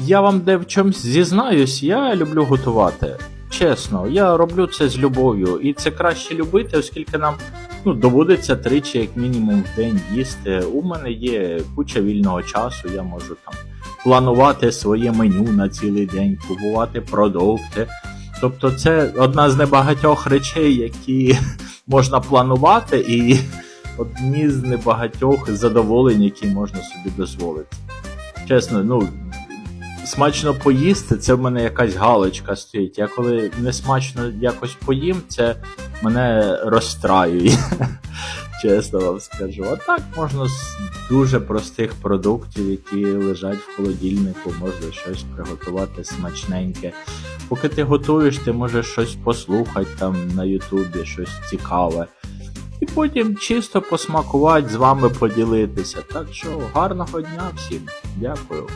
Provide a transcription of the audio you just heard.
Я вам де в чомусь зізнаюсь, я люблю готувати. Чесно, я роблю це з любов'ю, і це краще любити, оскільки нам ну, доводиться тричі, як мінімум, в день їсти. У мене є куча вільного часу, я можу там планувати своє меню на цілий день, купувати продукти. Тобто, це одна з небагатьох речей, які можна планувати, і одні з небагатьох задоволень, які можна собі дозволити. Чесно, ну смачно поїсти, це в мене якась галочка стоїть. Я коли не смачно якось поїм, це мене розстраює. Чесно вам скажу. А так можна з дуже простих продуктів, які лежать в холодильнику, можна щось приготувати смачненьке. Поки ти готуєш, ти можеш щось послухати там на Ютубі, щось цікаве. І потім чисто посмакувати, з вами поділитися. Так що гарного дня всім. Дякую.